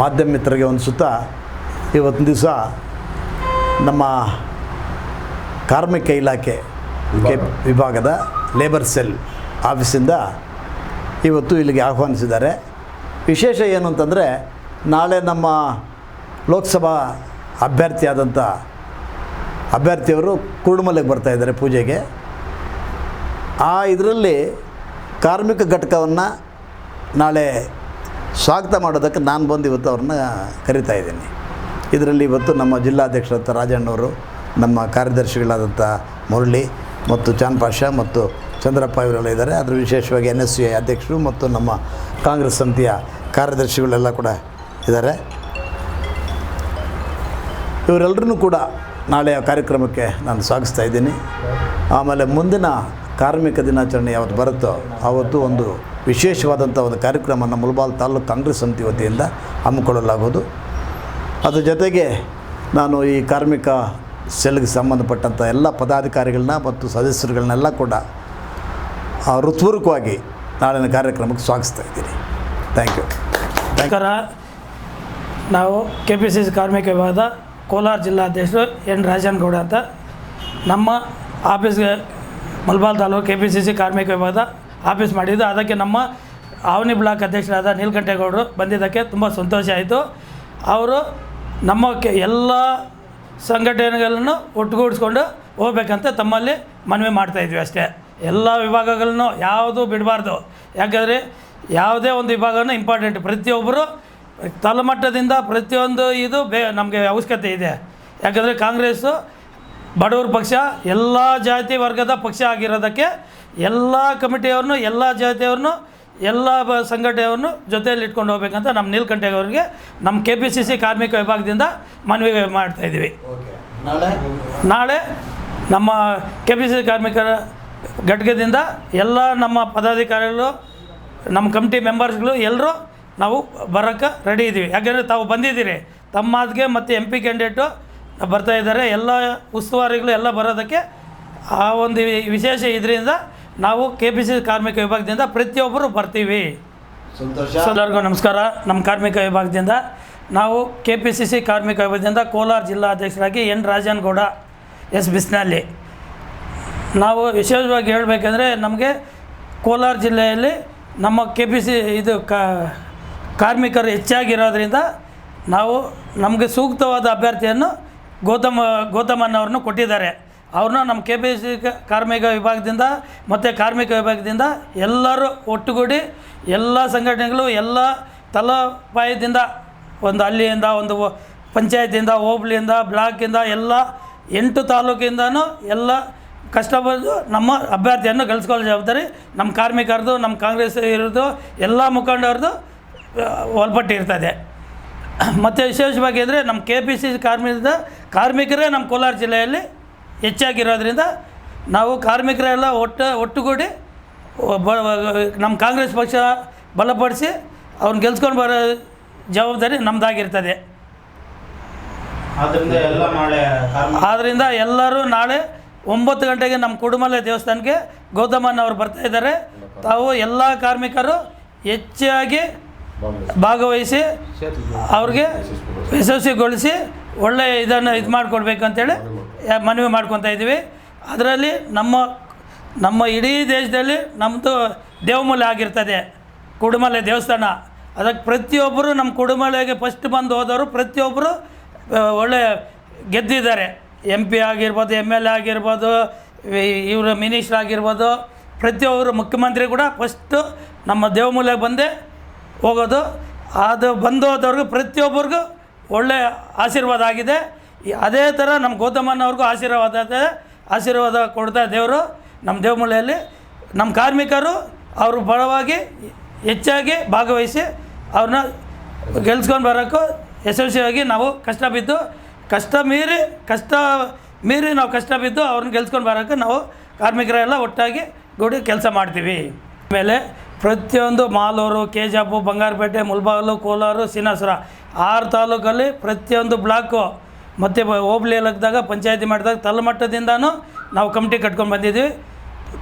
ಮಾಧ್ಯಮ ಮಿತ್ರರಿಗೆ ಒಂದು ಸುತ್ತ ಇವತ್ತಿನ ದಿವಸ ನಮ್ಮ ಕಾರ್ಮಿಕ ಇಲಾಖೆ ವಿಭಾಗದ ಲೇಬರ್ ಸೆಲ್ ಆಫೀಸಿಂದ ಇವತ್ತು ಇಲ್ಲಿಗೆ ಆಹ್ವಾನಿಸಿದ್ದಾರೆ. ವಿಶೇಷ ಏನು ಅಂತಂದರೆ ನಾಳೆ ನಮ್ಮ ಲೋಕಸಭಾ ಅಭ್ಯರ್ಥಿಯಾದಂಥ ಅಭ್ಯರ್ಥಿಯವರು ಕುರುಡುಮಲೆಗೆ ಬರ್ತಾ ಇದ್ದಾರೆ ಪೂಜೆಗೆ. ಆ ಇದರಲ್ಲಿ ಕಾರ್ಮಿಕ ಘಟಕವನ್ನು ನಾಳೆ ಸ್ವಾಗತ ಮಾಡೋದಕ್ಕೆ ನಾನು ಬಂದು ಇವತ್ತು ಅವ್ರನ್ನ ಕರಿತಾ ಇದ್ದೀನಿ. ಇದರಲ್ಲಿ ಇವತ್ತು ನಮ್ಮ ಜಿಲ್ಲಾಧ್ಯಕ್ಷರಂಥ ರಾಜಣ್ಣವರು, ನಮ್ಮ ಕಾರ್ಯದರ್ಶಿಗಳಾದಂಥ ಮುರಳಿ ಮತ್ತು ಚಾನ್ ಮತ್ತು ಚಂದ್ರಪ್ಪ ಇವರೆಲ್ಲ ಇದ್ದಾರೆ. ಅದರ ವಿಶೇಷವಾಗಿ ಎನ್ ಎಸ್ ಸಿ ಅಧ್ಯಕ್ಷರು ಮತ್ತು ನಮ್ಮ ಕಾಂಗ್ರೆಸ್ ಸಮಿತಿಯ ಕಾರ್ಯದರ್ಶಿಗಳೆಲ್ಲ ಕೂಡ ಇದ್ದಾರೆ. ಇವರೆಲ್ಲರೂ ಕೂಡ ನಾಳೆಯ ಕಾರ್ಯಕ್ರಮಕ್ಕೆ ನಾನು ಸ್ವಾಗತಿಸ್ತಾ ಇದ್ದೀನಿ. ಆಮೇಲೆ ಮುಂದಿನ ಕಾರ್ಮಿಕ ದಿನಾಚರಣೆ ಯಾವತ್ತು ಬರುತ್ತೋ ಆವತ್ತು ಒಂದು ವಿಶೇಷವಾದಂಥ ಒಂದು ಕಾರ್ಯಕ್ರಮವನ್ನು ಮುಲ್ಬಾಲ್ ತಾಲೂಕು ಕಾಂಗ್ರೆಸ್ ಸಮಿತಿ ವತಿಯಿಂದ ಹಮ್ಮಿಕೊಳ್ಳಲಾಗುವುದು. ಅದರ ಜೊತೆಗೆ ನಾನು ಈ ಕಾರ್ಮಿಕ ಸೆಲ್ಗೆ ಸಂಬಂಧಪಟ್ಟಂಥ ಎಲ್ಲ ಪದಾಧಿಕಾರಿಗಳನ್ನ ಮತ್ತು ಸದಸ್ಯರುಗಳನ್ನೆಲ್ಲ ಕೂಡ ಹೃತ್ಪೂರ್ವಕವಾಗಿ ನಾಳಿನ ಕಾರ್ಯಕ್ರಮಕ್ಕೆ ಸ್ವಾಗತಿಸ್ತಾ ಇದ್ದೀನಿ. ಥ್ಯಾಂಕ್ ಯು ನಮಸ್ಕಾರ. ನಾವು ಕೆ ಪಿ ಸಿ ಸಿ ಕಾರ್ಮಿಕ ವಿಭಾಗದ ಕೋಲಾರ ಜಿಲ್ಲಾಧ್ಯಕ್ಷರು ಎನ್ ರಾಜನಗೌಡ ಅಂತ. ನಮ್ಮ ಆಫೀಸ್ಗೆ ಮಲ್ಬಾಲ್ taluk K P C C ಕಾರ್ಮಿಕ ವಿಭಾಗದ ಆಫೀಸ್ ಮಾಡಿದ್ದು. ಅದಕ್ಕೆ ನಮ್ಮ ಆವನಿ ಬ್ಲಾಕ್ ಅಧ್ಯಕ್ಷರಾದ ನೀಲಕಂಠೇಗೌಡರು ಬಂದಿದ್ದಕ್ಕೆ ತುಂಬ ಸಂತೋಷ ಆಯಿತು. ಅವರು ನಮ್ಮ ಕೆ ಎಲ್ಲ ಸಂಘಟನೆಗಳನ್ನು ಒಟ್ಟುಗೂಡಿಸ್ಕೊಂಡು ಹೋಗ್ಬೇಕಂತ ತಮ್ಮಲ್ಲಿ ಮನವಿ ಮಾಡ್ತಾಯಿದ್ವಿ ಅಷ್ಟೇ. ಎಲ್ಲ ವಿಭಾಗಗಳನ್ನು ಯಾವುದು ಬಿಡಬಾರ್ದು. ಯಾಕಂದರೆ ಯಾವುದೇ ಒಂದು ವಿಭಾಗನೂ ಇಂಪಾರ್ಟೆಂಟ್ ಪ್ರತಿಯೊಬ್ಬರು ತಳಮಟ್ಟದಿಂದ ಪ್ರತಿಯೊಂದು ಇದು ಬೇ ನಮಗೆ ಅವಶ್ಯಕತೆ ಇದೆ. ಯಾಕಂದರೆ ಕಾಂಗ್ರೆಸ್ಸು ಬಡವ್ರ ಪಕ್ಷ, ಎಲ್ಲ ಜಾತಿ ವರ್ಗದ ಪಕ್ಷ ಆಗಿರೋದಕ್ಕೆ ಎಲ್ಲ ಕಮಿಟಿಯವ್ರನ್ನೂ ಎಲ್ಲ ಜಾತಿಯವ್ರನ್ನೂ ಎಲ್ಲ ಬ ಸಂಘಟನೆಯವ್ರನ್ನೂ ಜೊತೆಯಲ್ಲಿ ಇಟ್ಕೊಂಡು ಹೋಗ್ಬೇಕಂತ ನಮ್ಮ ನೀಲಕಂಠೇಗೌರಿಗೆ ನಮ್ಮ ಕೆ ಪಿ ಸಿ ಸಿ ಕಾರ್ಮಿಕ ವಿಭಾಗದಿಂದ ಮನವಿ ಮಾಡ್ತಾಯಿದ್ದೀವಿ ನಾಳೆ ನಮ್ಮ ಕೆ ಪಿ ಸಿ ಸಿ ಕಾರ್ಮಿಕರ ಘಟಕದಿಂದ ಎಲ್ಲ ನಮ್ಮ ಪದಾಧಿಕಾರಿಗಳು ನಮ್ಮ ಕಮಿಟಿ ಮೆಂಬರ್ಸ್ಗಳು ಎಲ್ಲರೂ ನಾವು ಬರೋಕ್ಕೆ ರೆಡಿ ಇದ್ದೀವಿ. ಯಾಕೆಂದರೆ ತಾವು ಬಂದಿದ್ದೀರಿ. ತಮ್ಮ ಮಾತಿಗೆ ಮತ್ತು ಎಂ ಪಿ ಕ್ಯಾಂಡಿಡೇಟು ಬರ್ತಾ ಇದ್ದಾರೆ. ಎಲ್ಲ ಉಸ್ತುವಾರಿಗಳು ಎಲ್ಲ ಬರೋದಕ್ಕೆ ಆ ಒಂದು ವಿಶೇಷ ಇದರಿಂದ ನಾವು ಕೆ ಪಿ ಸಿ ಕಾರ್ಮಿಕ ವಿಭಾಗದಿಂದ ಪ್ರತಿಯೊಬ್ಬರು ಬರ್ತೀವಿ. ಸಂತೋಷ. ಎಲ್ಲರಿಗೂ ನಮಸ್ಕಾರ. ನಮ್ಮ ಕಾರ್ಮಿಕ ವಿಭಾಗದಿಂದ ನಾವು ಕೆ ಪಿ ಸಿ ಸಿ ಕಾರ್ಮಿಕ ವಿಭಾಗದಿಂದ ಕೋಲಾರ ಜಿಲ್ಲಾ ಅಧ್ಯಕ್ಷರಾಗಿ ಎನ್ ರಾಜನಗೌಡ ಎಸ್ ಬಿಸ್ನಲ್ಲಿ ನಾವು ವಿಶೇಷವಾಗಿ ಹೇಳಬೇಕಂದ್ರೆ ನಮಗೆ ಕೋಲಾರ ಜಿಲ್ಲೆಯಲ್ಲಿ ನಮ್ಮ ಕೆ ಪಿ ಸಿ ಇದು ಕಾರ್ಮಿಕರು ಹೆಚ್ಚಾಗಿರೋದ್ರಿಂದ ನಾವು ನಮಗೆ ಸೂಕ್ತವಾದ ಅಭ್ಯರ್ಥಿಯನ್ನು ಗೌತಮ ಗೌತಮನ್ನವ್ರನ್ನು ಕೊಟ್ಟಿದ್ದಾರೆ. ಅವ್ರನ್ನ ನಮ್ಮ ಕೆ ಪಿ ಸಿ ಕಾರ್ಮಿಕ ವಿಭಾಗದಿಂದ ಮತ್ತು ಕಾರ್ಮಿಕ ವಿಭಾಗದಿಂದ ಎಲ್ಲರೂ ಒಟ್ಟುಗೂಡಿ ಎಲ್ಲ ಸಂಘಟನೆಗಳು ಎಲ್ಲ ತಲಪಾಯದಿಂದ ಒಂದು ಹಳ್ಳಿಯಿಂದ, ಒಂದು ಪಂಚಾಯತಿಯಿಂದ, ಹೋಬ್ಳಿಯಿಂದ ಬ್ಲಾಕಿಂದ ಎಲ್ಲ ಎಂಟು ತಾಲೂಕಿಂದನೂ ಎಲ್ಲ ಕಷ್ಟಪಟ್ಟು ನಮ್ಮ ಅಭ್ಯರ್ಥಿಯನ್ನು ಗಳಿಸ್ಕೊಳ್ಳೋ ಜವಾಬ್ದಾರಿ ನಮ್ಮ ಕಾರ್ಮಿಕರದು ನಮ್ಮ ಕಾಂಗ್ರೆಸ್ ಇರೋದು, ಎಲ್ಲ ಮುಖಂಡರದು ಒಲ್ಪಟ್ಟಿರ್ತದೆ ಮತ್ತು ವಿಶೇಷವಾಗಿ ಅಂದರೆ ನಮ್ಮ ಕೆ ಪಿ ಸಿ ಕಾರ್ಮಿಕದ ಕಾರ್ಮಿಕರೇ ನಮ್ಮ ಕೋಲಾರ ಜಿಲ್ಲೆಯಲ್ಲಿ ಹೆಚ್ಚಾಗಿರೋದ್ರಿಂದ ನಾವು ಕಾರ್ಮಿಕರೆಲ್ಲ ಒಟ್ಟು ಒಟ್ಟುಗೂಡಿ ಬ ನಮ್ಮ ಕಾಂಗ್ರೆಸ್ ಪಕ್ಷ ಬಲಪಡಿಸಿ ಅವ್ರನ್ನ ಗೆಲ್ಸ್ಕೊಂಡು ಬರೋ ಜವಾಬ್ದಾರಿ ನಮ್ಮದಾಗಿರ್ತದೆ ಆದ್ದರಿಂದ ಎಲ್ಲರೂ ನಾಳೆ ಒಂಬತ್ತು ಗಂಟೆಗೆ ನಮ್ಮ ಕುಡುಮಲೆ ದೇವಸ್ಥಾನಕ್ಕೆ ಗೌತಮನ್ ಅವರು ಬರ್ತಾ ಇದ್ದಾರೆ. ತಾವು ಎಲ್ಲ ಕಾರ್ಮಿಕರು ಹೆಚ್ಚಾಗಿ ಭಾಗವಹಿಸಿ ಅವ್ರಿಗೆ ಯಶಸ್ವಿಗೊಳಿಸಿ ಒಳ್ಳೆಯ ಇದನ್ನು ಇದು ಮಾಡಿಕೊಡ್ಬೇಕಂತೇಳಿ ಯಾ- ಮನವಿ ಮಾಡ್ಕೊತಾ ಇದ್ದೀವಿ. ಅದರಲ್ಲಿ ನಮ್ಮ ನಮ್ಮ ಇಡೀ ದೇಶದಲ್ಲಿ ನಮ್ಮದು ದೇವಮೂಲೆ ಆಗಿರ್ತದೆ. ಕುಡುಮಲೆ ದೇವಸ್ಥಾನ. ಅದಕ್ಕೆ ಪ್ರತಿಯೊಬ್ಬರು ನಮ್ಮ ಕುಡುಮಲೆಗೆ ಫಸ್ಟ್ ಬಂದು ಹೋದವರು ಪ್ರತಿಯೊಬ್ಬರು ಒಳ್ಳೆ ಗೆದ್ದಿದ್ದಾರೆ. ಎಂ ಪಿ ಆಗಿರ್ಬೋದು ಎಂ ಎಲ್ ಎ ಆಗಿರ್ಬೋದು ಇವರು ಮಿನಿಸ್ಟ್ರ್ ಆಗಿರ್ಬೋದು, ಪ್ರತಿಯೊಬ್ಬರು ಮುಖ್ಯಮಂತ್ರಿ ಕೂಡ ಫಸ್ಟು ನಮ್ಮ ದೇವಮೂಲೆಗೆ ಬಂದೇ ಹೋಗೋದು. ಅದು ಬಂದು ಹೋದವ್ರಿಗೂ ಪ್ರತಿಯೊಬ್ಬರಿಗೂ ಒಳ್ಳೆಯ ಆಶೀರ್ವಾದ ಆಗಿದೆ. ಅದೇ ಥರ ನಮ್ಮ ಗೌತಮನವ್ರಿಗೂ ಆಶೀರ್ವಾದ ಆಶೀರ್ವಾದ ಕೊಡ್ತಾ ದೇವರು ನಮ್ಮ ದೇವಮೂಲೆಯಲ್ಲಿ. ನಮ್ಮ ಕಾರ್ಮಿಕರು ಅವರು ಬಲವಾಗಿ ಹೆಚ್ಚಾಗಿ ಭಾಗವಹಿಸಿ ಅವ್ರನ್ನ ಗೆಲ್ಸ್ಕೊಂಡು ಬರೋಕ್ಕೂ ಯಶಸ್ವಿಯಾಗಿ ನಾವು ಕಷ್ಟ ಬಿದ್ದು, ಕಷ್ಟ ಮೀರಿ ಕಷ್ಟ ಮೀರಿ ನಾವು ಕಷ್ಟ ಬಿದ್ದು ಅವ್ರನ್ನ ಗೆಲ್ಸ್ಕೊಂಡು ಬರೋಕ್ಕೆ ನಾವು ಕಾರ್ಮಿಕರೆಲ್ಲ ಒಟ್ಟಾಗಿ ಗೂಡಿ ಕೆಲಸ ಮಾಡ್ತೀವಿ. ಆಮೇಲೆ ಪ್ರತಿಯೊಂದು ಮಾಲೂರು, ಕೆಜಾಪು, ಬಂಗಾರಪೇಟೆ ಮುಲ್ಬಾಗಲು ಕೋಲಾರ, ಸಿನಾಸುರ ಆರು ತಾಲೂಕಲ್ಲಿ ಪ್ರತಿಯೊಂದು ಬ್ಲಾಕು ಮತ್ತು ಬ- ಲಗ್ದಾಗ ಪಂಚಾಯತಿ ಮಾಡಿದಾಗ ತಳಮಟ್ಟದಿಂದನೂ ನಾವು ಕಮಿಟಿ ಕಟ್ಕೊಂಡು ಬಂದಿದ್ದೀವಿ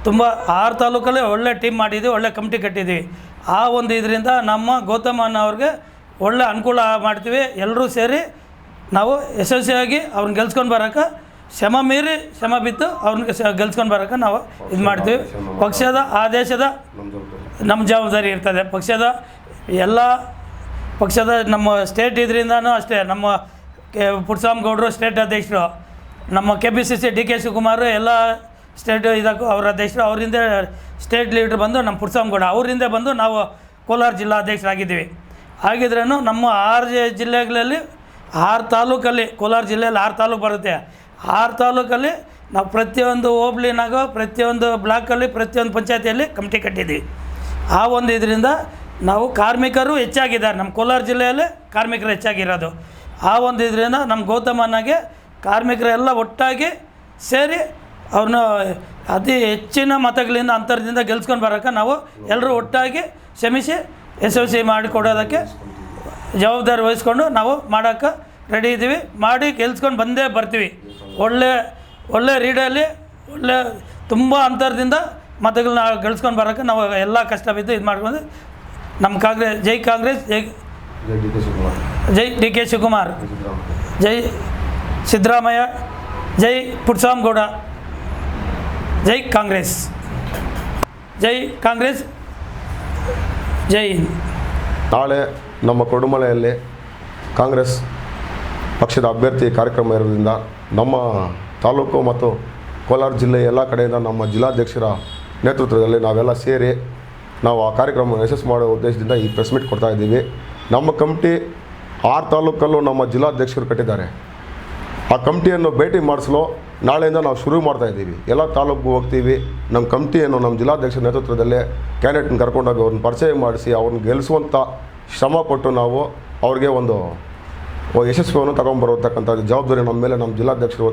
ತುಂಬ ಆರು ತಾಲೂಕಲ್ಲಿ ಒಳ್ಳೆ ಟೀಮ್ ಮಾಡಿದ್ವಿ ಒಳ್ಳೆ ಕಮಿಟಿ ಕಟ್ಟಿದ್ದೀವಿ ಆ ಒಂದು ಇದರಿಂದ ನಮ್ಮ ಗೌತಮ್ ಅನ್ನೋರಿಗೆ ಅವ್ರಿಗೆ ಒಳ್ಳೆ ಅನುಕೂಲ ಮಾಡ್ತೀವಿ. ಎಲ್ಲರೂ ಸೇರಿ ನಾವು ಯಶಸ್ವಿಯಾಗಿ ಅವ್ರನ್ನ ಗೆಲ್ಸ್ಕೊಂಡು ಬರೋಕೆ ಶ್ರಮ ಮೀರಿ ಶ್ರಮ ಬಿದ್ದು ಅವ್ರನ್ನ ಗೆಲ್ಸ್ಕೊಂಡು ಬರೋಕೆ ನಾವು ಇದು ಮಾಡ್ತೀವಿ. ಪಕ್ಷದ ಆದೇಶದ ನಮ್ಮ ಜವಾಬ್ದಾರಿ. ಇರ್ತದೆ. ಪಕ್ಷದ ಎಲ್ಲ ಪಕ್ಷದ ನಮ್ಮ ಸ್ಟೇಟ್ ಇದರಿಂದನೂ ಅಷ್ಟೇ ನಮ್ಮ ಕೆ ಪುಟ್ಸ್ವಾಮಿಗೌಡರು ಸ್ಟೇಟ್ ಅಧ್ಯಕ್ಷರು, ನಮ್ಮ K P C C D K Shivakumar, ಎಲ್ಲ ಸ್ಟೇಟ್ ಇದಕ್ಕೂ ಅವರ ಅಧ್ಯಕ್ಷರು, ಅವರಿಂದ ಸ್ಟೇಟ್ ಲೀಡ್ರ್ ಬಂದು ನಮ್ಮ ಪುಟ್ಸ್ವಾಮಿಗೌಡ, ಅವರಿಂದ ಬಂದು ನಾವು ಕೋಲಾರ ಜಿಲ್ಲಾ ಅಧ್ಯಕ್ಷರಾಗಿದ್ದೀವಿ. ಹಾಗಿದ್ರೂ ನಮ್ಮ ಆರು ಜಿಲ್ಲೆಗಳಲ್ಲಿ ಆರು ತಾಲೂಕಲ್ಲಿ, ಕೋಲಾರ ಜಿಲ್ಲೆಯಲ್ಲಿ ಆರು ತಾಲೂಕು ಬರುತ್ತೆ. ಆರು ತಾಲೂಕಲ್ಲಿ ನಾವು ಪ್ರತಿಯೊಂದು ಹೋಬ್ಳಿನಾಗ, ಪ್ರತಿಯೊಂದು ಬ್ಲಾಕಲ್ಲಿ, ಪ್ರತಿಯೊಂದು ಪಂಚಾಯತಿಯಲ್ಲಿ ಕಮಿಟಿ ಕಟ್ಟಿದ್ದೀವಿ. ಆ ಒಂದು ಇದರಿಂದ ನಾವು ಕಾರ್ಮಿಕರು ಹೆಚ್ಚಾಗಿದ್ದಾರೆ. ನಮ್ಮ ಕೋಲಾರ ಜಿಲ್ಲೆಯಲ್ಲಿ ಕಾರ್ಮಿಕರು ಹೆಚ್ಚಾಗಿರೋದು. ಆ ಒಂದು ಇದರಿಂದ ನಮ್ಮ ಗೌತಮನಾಗೆ ಕಾರ್ಮಿಕರೆಲ್ಲ ಒಟ್ಟಾಗಿ ಸೇರಿ ಅವ್ರನ್ನ ಅತಿ ಹೆಚ್ಚಿನ ಮತಗಳಿಂದ ಅಂತರದಿಂದ ಗೆಲ್ಸ್ಕೊಂಡು ಬರೋಕ್ಕೆ ನಾವು ಎಲ್ಲರೂ ಒಟ್ಟಾಗಿ ಶ್ರಮಿಸಿ ಯಶಸ್ವಿ ಮಾಡಿಕೊಡೋದಕ್ಕೆ ಜವಾಬ್ದಾರಿ ವಹಿಸ್ಕೊಂಡು ನಾವು ಮಾಡೋಕ್ಕೆ ರೆಡಿ ಇದ್ದೀವಿ. ಮಾಡಿ ಗೆಲ್ಸ್ಕೊಂಡು ಬಂದೇ ಬರ್ತೀವಿ. ಒಳ್ಳೆ ಒಳ್ಳೆ ರೀಡಲ್ಲಿ ಒಳ್ಳೆ ತುಂಬ ಅಂತರದಿಂದ ಮತಗಳನ್ನ ಗೆಲ್ಸ್ಕೊಂಡು ಬರೋಕ್ಕೆ ನಾವು ಎಲ್ಲ ಕಷ್ಟ ಬಿದ್ದು ಇದು ಮಾಡ್ಕೊಂಡು ನಮ್ಮ ಕಾಂಗ್ರೆಸ್ ಜೈ ಕಾಂಗ್ರೆಸ್, ಜೈ ಜೈ ಡಿ ಕೆ ಶಿವಕುಮಾರ್. ಜೈ ಸಿದ್ದರಾಮಯ್ಯ. ಜೈ ಪುಟ್ಸಾಮಗೌಡ ಜೈ ಕಾಂಗ್ರೆಸ್. ಜೈ ಕಾಂಗ್ರೆಸ್. ಜೈ ಹಿಂದ್. ನಾಳೆ ನಮ್ಮ ಕೊಡುಮಲೆಯಲ್ಲಿ ಕಾಂಗ್ರೆಸ್ ಪಕ್ಷದ ಅಭ್ಯರ್ಥಿ ಕಾರ್ಯಕ್ರಮ ಇರೋದ್ರಿಂದ ನಮ್ಮ ತಾಲೂಕು ಮತ್ತು ಕೋಲಾರ ಜಿಲ್ಲೆ ಎಲ್ಲ ಕಡೆಯಿಂದ ನಮ್ಮ ಜಿಲ್ಲಾಧ್ಯಕ್ಷರ ನೇತೃತ್ವದಲ್ಲಿ ನಾವೆಲ್ಲ ಸೇರಿ ನಾವು ಆ ಕಾರ್ಯಕ್ರಮ ಯಶಸ್ಸು ಮಾಡೋ ಉದ್ದೇಶದಿಂದ ಈ ಪ್ರೆಸ್ ಮೀಟ್ ಕೊಡ್ತಾ ಇದ್ದೀವಿ. ನಮ್ಮ ಕಮಿಟಿ ಆರು ತಾಲೂಕಲ್ಲೂ ನಮ್ಮ ಜಿಲ್ಲಾಧ್ಯಕ್ಷರು ಕಟ್ಟಿದ್ದಾರೆ. ಆ ಕಮಿಟಿಯನ್ನು ಭೇಟಿ ಮಾಡಿಸಲು ನಾಳೆಯಿಂದ ನಾವು ಶುರು ಮಾಡ್ತಾ ಇದ್ದೀವಿ. ಎಲ್ಲ ತಾಲೂಕು ಹೋಗ್ತೀವಿ. ನಮ್ಮ ಕಮಿಟಿಯನ್ನು ನಮ್ಮ ಜಿಲ್ಲಾಧ್ಯಕ್ಷರ ನೇತೃತ್ವದಲ್ಲೇ ಕ್ಯಾಂಡಿಡೇಟ್ನ ಕರ್ಕೊಂಡೋಗಿ ಅವ್ರನ್ನ ಪರಿಚಯ ಮಾಡಿಸಿ ಅವ್ರನ್ನ ಗೆಲ್ಲಿಸುವಂಥ ಶ್ರಮ ಕೊಟ್ಟು ನಾವು ಅವ್ರಿಗೆ ಒಂದು ಯಶಸ್ವಿಯನ್ನು ತಗೊಂಬರತಕ್ಕಂಥ ಜವಾಬ್ದಾರಿ ನಮ್ಮ ಮೇಲೆ ನಮ್ಮ ಜಿಲ್ಲಾಧ್ಯಕ್ಷರು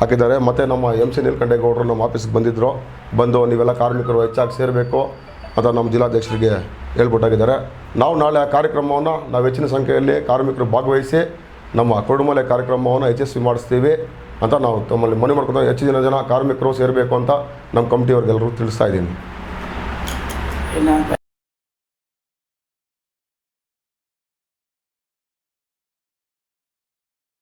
ಹಾಕಿದ್ದಾರೆ. ಮತ್ತು ನಮ್ಮ ಎಂ ಸಿ ನೀಲಕಂಠೇಗೌಡರು ನಮ್ಮ ಆಫೀಸ್ಗೆ ಬಂದಿದ್ದರು ಬಂದು ನೀವೆಲ್ಲ ಕಾರ್ಮಿಕರು ಹೆಚ್ಚಾಗಿ ಸೇರಬೇಕು. ಅಂತ ನಮ್ಮ ಜಿಲ್ಲಾಧ್ಯಕ್ಷರಿಗೆ ಹೇಳ್ಬಿಟ್ಟಾಗಿದ್ದಾರೆ. ನಾವು ನಾಳೆ ಆ ಕಾರ್ಯಕ್ರಮವನ್ನು ನಾವು ಹೆಚ್ಚಿನ ಸಂಖ್ಯೆಯಲ್ಲಿ ಕಾರ್ಮಿಕರು ಭಾಗವಹಿಸಿ ನಮ್ಮ ಕೊಡುಮಲೆ ಕಾರ್ಯಕ್ರಮವನ್ನು ಯಶಸ್ವಿ ಮಾಡಿಸ್ತೀವಿ ಅಂತ ನಾವು ತಮ್ಮಲ್ಲಿ ಮನವಿ ಮಾಡ್ಕೊಂಡು ದಿನ ಜನ ಕಾರ್ಮಿಕರು ಸೇರಬೇಕು ಅಂತ ನಮ್ಮ ಕಮಿಟಿಯವ್ರಿಗೆಲ್ಲರೂ ತಿಳಿಸ್ತಾ ಇದ್ದೀನಿ.